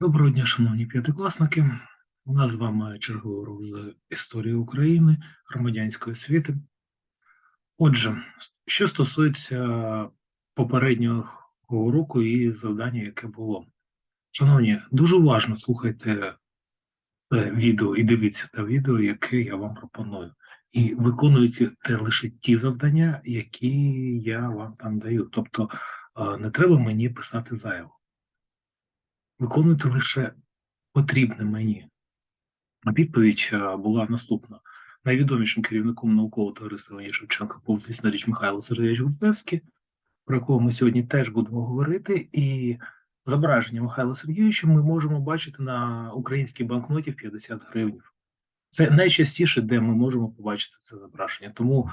Доброго дня, шановні п'ятикласники. У нас з вами черговий урок з історії України, громадянської освіти. Отже, що стосується попереднього уроку і завдання, яке було. Шановні, дуже уважно слухайте те відео і дивіться те відео, яке я вам пропоную. І виконуйте лише ті завдання, які я вам там даю. Тобто е, не треба мені писати зайво. Виконуйте лише потрібне мені. Відповідь е, була наступна. Найвідомішим керівником наукового товариства імені Шевченка був, звісно річ, Михайло Сергійович Грушевський, про якого ми сьогодні теж будемо говорити. І зображення Михайла Сергійовича ми можемо бачити на українській банкноті в 50 гривень. Це найчастіше, де ми можемо побачити це зображення. Тому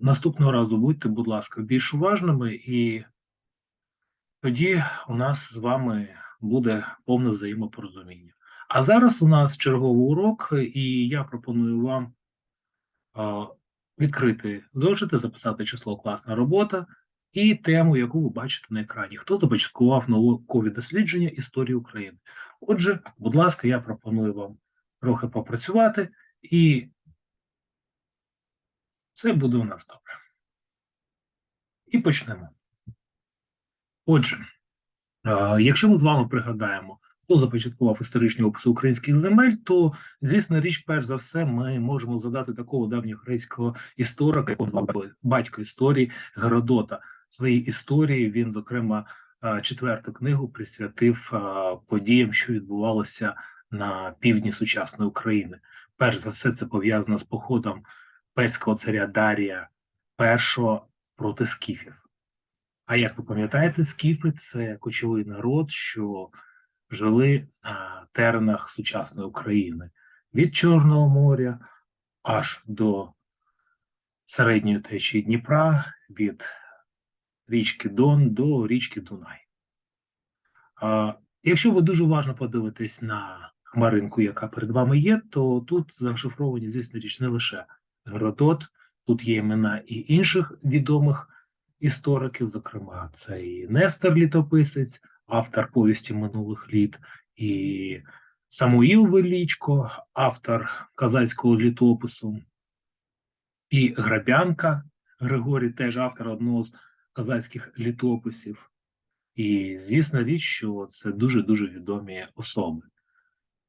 наступного разу будьте, будь ласка, більш уважними, і тоді у нас з вами буде повне взаємопорозуміння. А зараз у нас черговий урок, і я пропоную вам відкрити зошити, записати число класна робота і тему, яку ви бачите на екрані. Хто започаткував наукові дослідження історії України? Отже, будь ласка, я пропоную вам трохи попрацювати, і це буде у нас добре. І почнемо. Отже, якщо ми з вами пригадаємо, хто започаткував історичні описи українських земель, то, звісно, річ, перш за все, ми можемо згадати такого давньогрецького історика, якого звали батько історії Геродота. Своїй історії він, зокрема, е, четверту книгу присвятив е, подіям, що відбувалося на півдні сучасної України. Перш за все, це пов'язано з походом перського царя Дарія І проти скіфів. А як ви пам'ятаєте, скіфи це кочовий народ, що жили на теренах сучасної України від Чорного моря аж до середньої течії Дніпра, від річки Дон до річки Дунай. А, якщо ви дуже уважно подивитесь на хмаринку, яка перед вами є, то тут зашифровані, звісно річ, не лише Геродот, тут є імена і інших відомих істориків, зокрема, це і Нестор Літописець, автор повісті минулих літ, і Самуїл Величко, автор казацького літопису, і Грабянка Григорій, теж автор одного з казацьких літописів. І звісна річ, що це дуже-дуже відомі особи.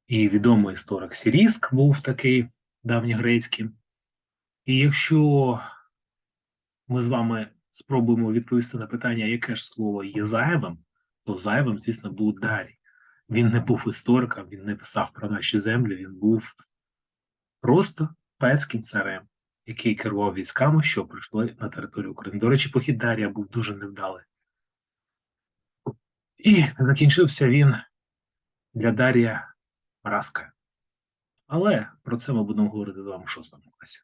І відомий історик Сіріск був такий давньогрецький. І якщо ми з вами спробуємо відповісти на питання, яке ж слово є зайвим, то зайвим, звісно, був Дарій. Він не був істориком, він не писав про наші землі, він був просто перським царем, який керував військами, що прийшли на територію України. До речі, похід Дарія був дуже невдалий. І закінчився він для Дарія поразкою. Але про це ми будемо говорити з вами в шостому класі.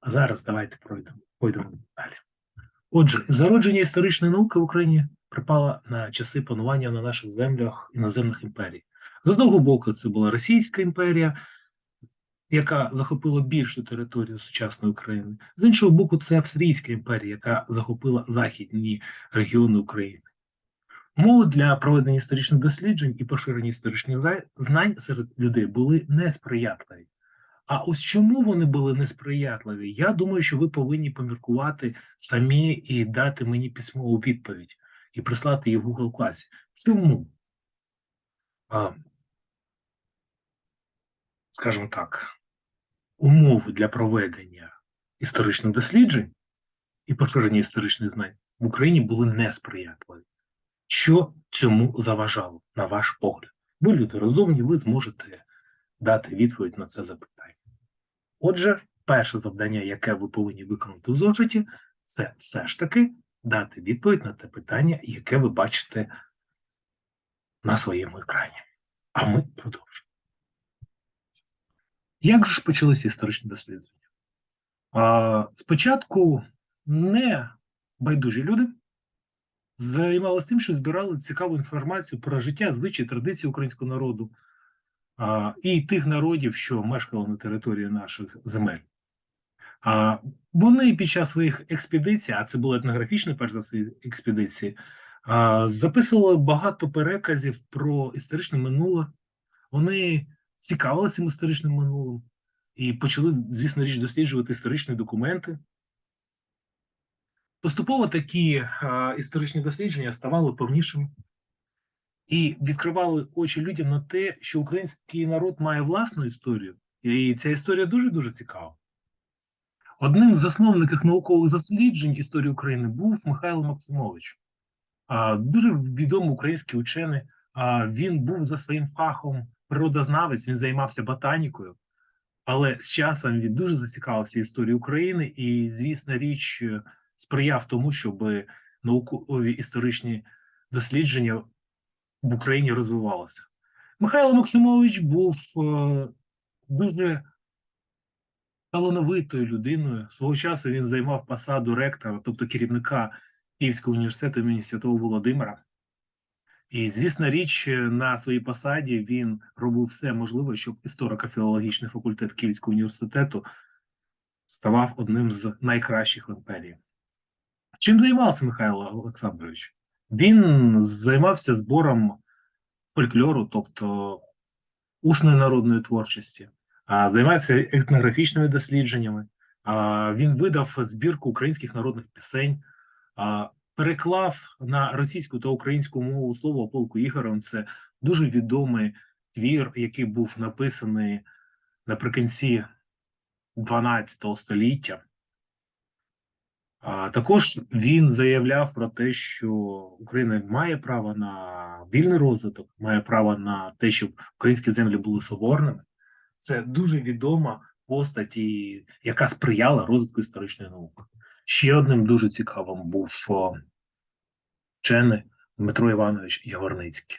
А зараз давайте пройдемо, пойдемо далі. Отже, зародження історичної науки в Україні припало на часи панування на наших землях іноземних імперій. З одного боку, це була Російська імперія, яка захопила більшу територію сучасної України. З іншого боку, це Австрійська імперія, яка захопила західні регіони України. Умови для проведення історичних досліджень і поширення історичних знань серед людей були несприятливі. А ось чому вони були несприятливі? Я думаю, що ви повинні поміркувати самі і дати мені письмову відповідь і прислати її в Google класі. Чому? А, скажімо так, умови для проведення історичних досліджень і поширення історичних знань в Україні були несприятливі. Що цьому заважало, на ваш погляд? Ви люди розумні, ви зможете дати відповідь на це запитання. Отже, перше завдання, яке ви повинні виконати в зошиті, це все ж таки дати відповідь на те питання, яке ви бачите на своєму екрані. А ми продовжуємо. Як же ж почалися історичні дослідження? А, спочатку не байдужі люди займалися тим, що збирали цікаву інформацію про життя, звичаї, традиції українського народу і тих народів, що мешкали на території наших земель. Вони під час своїх експедицій, а це були етнографічні, перш за все, експедиції, Записували багато переказів про історичне минуле. Вони цікавилися цим історичним минулим і почали, звісно річ, досліджувати історичні документи. Поступово такі історичні дослідження ставали повнішими і відкривали очі людям на те, що український народ має власну історію, і ця історія дуже дуже цікава. Одним з засновників наукових досліджень історії України був Михайло Максимович, дуже відомий український учений. Він був за своїм фахом природознавець, він займався ботанікою, але з часом він дуже зацікавився історією України і, звісно, річ е, сприяв тому, щоб наукові історичні дослідження в Україні розвивалися. Михайло Максимович був е, дуже талановитою людиною. Свого часу він займав посаду ректора, тобто керівника Київського університету імені Святого Володимира. І, звісно, річ, на своїй посаді він робив все можливе, щоб історико-філологічний факультет Київського університету ставав одним з найкращих в імперії. Чим займався Михайло Олександрович? Він займався збором фольклору, тобто усної народної творчості, займався етнографічними дослідженнями. Він видав збірку українських народних пісень, переклав на російську та українську мову слово полку Ігорем. Це дуже відомий твір, який був написаний наприкінці 12 століття. А також він заявляв про те, що Україна має право на вільний розвиток, має право на те, щоб українські землі були соборними. Це дуже відома постать, яка сприяла розвитку історичної науки. Ще одним дуже цікавим був вчений Дмитро Іванович Яворницький,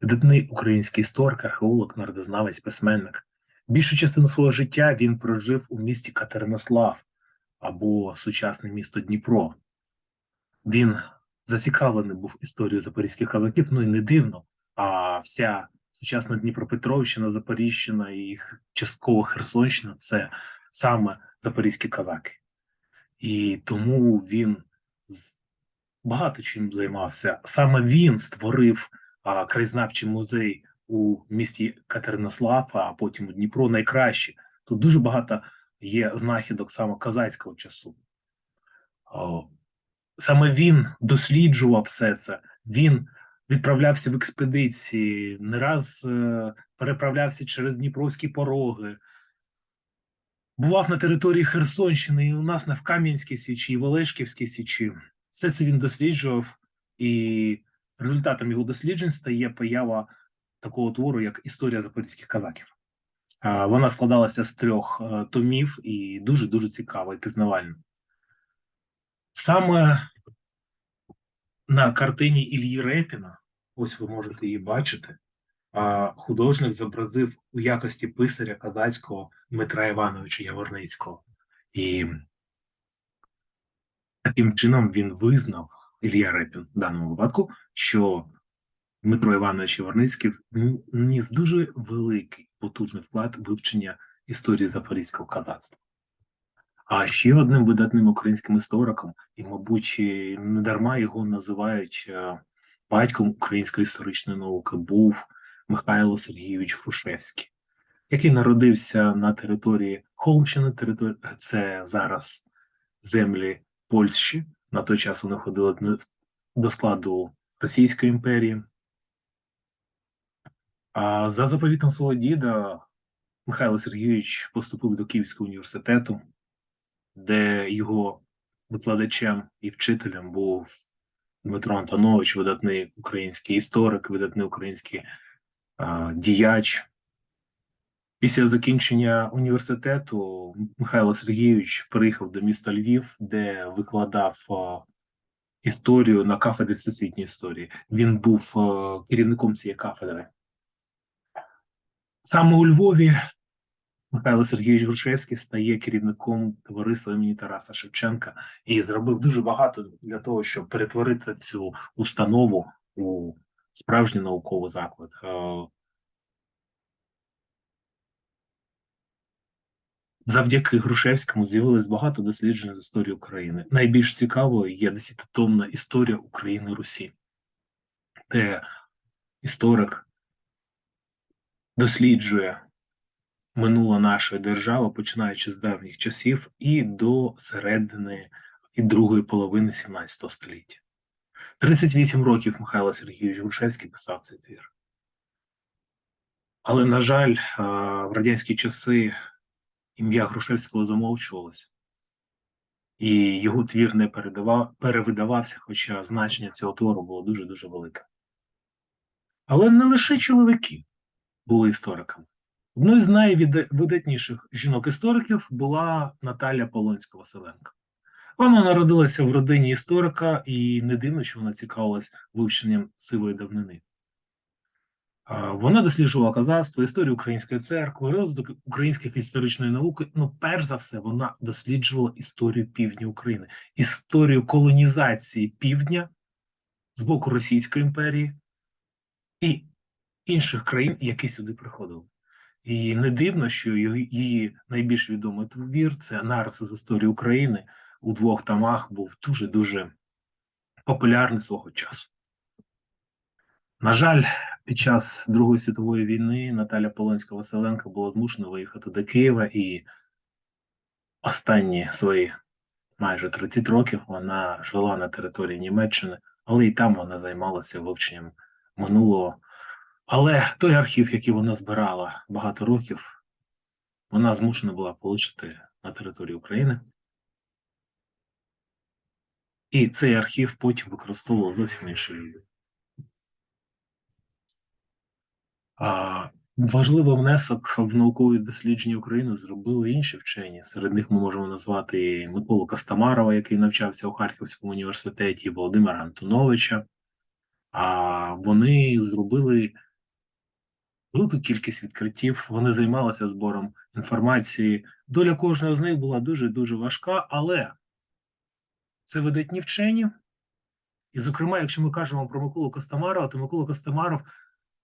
видатний український історик, археолог, народознавець, письменник. Більшу частину свого життя він прожив у місті Катеринослав або сучасне місто Дніпро. Він зацікавлений був історією запорізьких казаків, ну і не дивно. А вся сучасна Дніпропетровщина, Запоріжжяна і частково Херсонщина це саме запорізькі казаки. І тому він багато чим займався. Саме він створив а, краєзнавчий музей у місті Катеринослав, а потім у Дніпро найкраще. Тут дуже багато є знахідок саме казацького часу. Саме він досліджував все це. Він відправлявся в експедиції, не раз е, переправлявся через Дніпровські пороги. Бував на території Херсонщини, і у нас на в Кам'янській Січі, і в Олешківській Січі. Все це він досліджував, і результатом його досліджень стає поява такого твору, як Історія запорізьких казаків. Вона складалася з трьох е, томів і дуже дуже цікава і пізнавальна. Саме на картині Ільї Репіна, ось ви можете її бачити, художник зобразив у якості писаря казацького Дмитра Івановича Яворницького. І таким чином він визнав Ілля Репін в даному випадку, що Дмитро Іванович Яворницький м- вніс дуже великий потужний вклад вивчення історії запорізького казацтва. А ще одним видатним українським істориком, і, мабуть, не дарма його називають е, батьком української історичної науки, був Михайло Сергійович Грушевський, який народився на території Холмщини, це зараз землі Польщі. На той час вони входили до складу Російської імперії. А за заповітом свого діда Михайло Сергійович поступив до Київського університету, де його викладачем і вчителем був Дмитро Антонович, видатний український історик, видатний український а, діяч. Після закінчення університету Михайло Сергійович приїхав до міста Львів, де викладав історію на кафедрі всесвітньої історії. Він був керівником цієї кафедри. Саме у Львові Михайло Сергійович Грушевський стає керівником товариства імені Тараса Шевченка і зробив дуже багато для того, щоб перетворити цю установу у справжній науковий заклад. Е, Завдяки Грушевському з'явилось багато досліджень з історії України. Найбільш цікавою є десятитомна історія України Русі. де історик досліджує минуле нашої держави, починаючи з давніх часів і до середини і другої половини 17 століття. 38 років Михайло Сергійович Грушевський писав цей твір. Але, на жаль, в радянські часи ім'я Грушевського замовчувалось, і його твір не передавав, перевидавався, хоча значення цього твору було дуже-дуже велике. Але не лише чоловіки були істориками. Одною з найвидатніших жінок-істориків була Наталя Полонська Василенко. Вона народилася в родині історика, і не дивно, що вона цікавилась вивченням сивої давнини. Вона досліджувала казацтво, історію української церкви, розвиток українських історичної науки. Ну, перш за все, вона досліджувала історію півдня України, історію колонізації півдня з боку Російської імперії і інших країн, які сюди приходили. І не дивно, що її- найбільш відомий твір це нарис з історії України у двох томах був дуже-дуже популярний свого часу. На жаль, під час Другої світової війни Наталя Полонська Василенко була змушена виїхати до Києва, і останні свої майже 30 років вона жила на території Німеччини, але і там вона займалася вивченням минулого. Але той архів, який вона збирала багато років, вона змушена була отримати на території України. І цей архів потім використовував зовсім інші люди. А важливий внесок в наукові дослідження України зробили інші вчені. Серед них ми можемо назвати Миколу Костомарова, який навчався у Харківському університеті, Володимира Антоновича. А вони зробили велику кількість відкриттів. Вони займалися збором інформації. Доля кожного з них була дуже дуже важка, але це видатні вчені. І, зокрема, якщо ми кажемо про Миколу Костомарова, то Микола Костомаров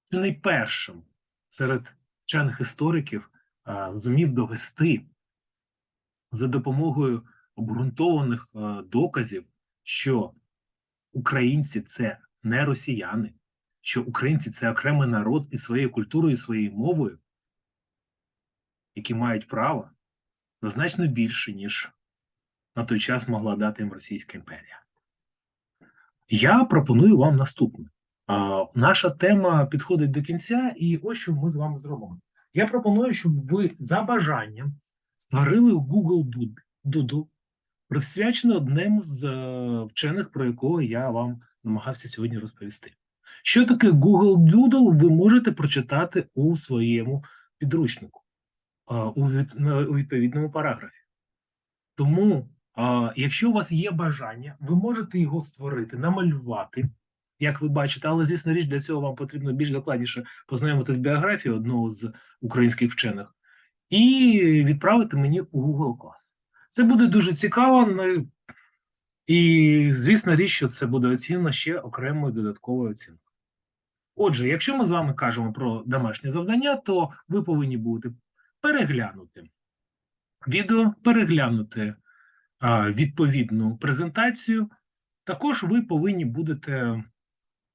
це найпершим серед вчених істориків а, зумів довести за допомогою обґрунтованих а, доказів, що українці це не росіяни, що українці це окремий народ із своєю культурою, і своєю мовою, які мають право на значно більше, ніж на той час могла дати їм Російська імперія. Я пропоную вам наступне. А, наша тема підходить до кінця, і ось що ми з вами зробимо. Я пропоную, щоб ви за бажанням створили Google Doodle, присвячений одному з е, вчених, про якого я вам намагався сьогодні розповісти. Що таке Google Doodle, ви можете прочитати у своєму підручнику у, відповідному параграфі. Тому, якщо у вас є бажання, ви можете його створити, намалювати, як ви бачите, але звісно річ, для цього вам потрібно більш докладніше познайомитися з біографією одного з українських вчених і відправити мені у Google клас. Це буде дуже цікаво. ну, І, звісно, річ, що це буде оцінено ще окремою додатковою оцінкою. Отже, якщо ми з вами кажемо про домашнє завдання, то ви повинні будете переглянути відео, переглянути а, відповідну презентацію. Також ви повинні будете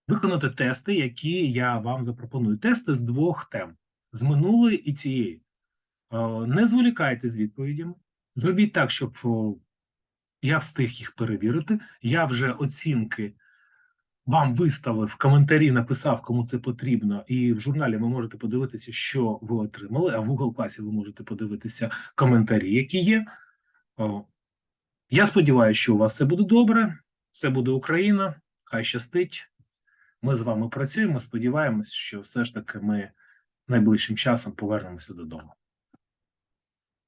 виконати тести, які я вам запропоную. Тести з двох тем: з минулої і цієї. Не зволікайте з відповідями. Зробіть так, щоб я встиг їх перевірити. Я вже оцінки вам виставив коментарі, написав, кому це потрібно, і в журналі ви можете подивитися, що ви отримали. А в Google класі ви можете подивитися коментарі, які є. Я сподіваюся, що у вас все буде добре. Все буде Україна. Хай щастить. Ми з вами працюємо. Сподіваємось, що все ж таки ми найближчим часом повернемося додому.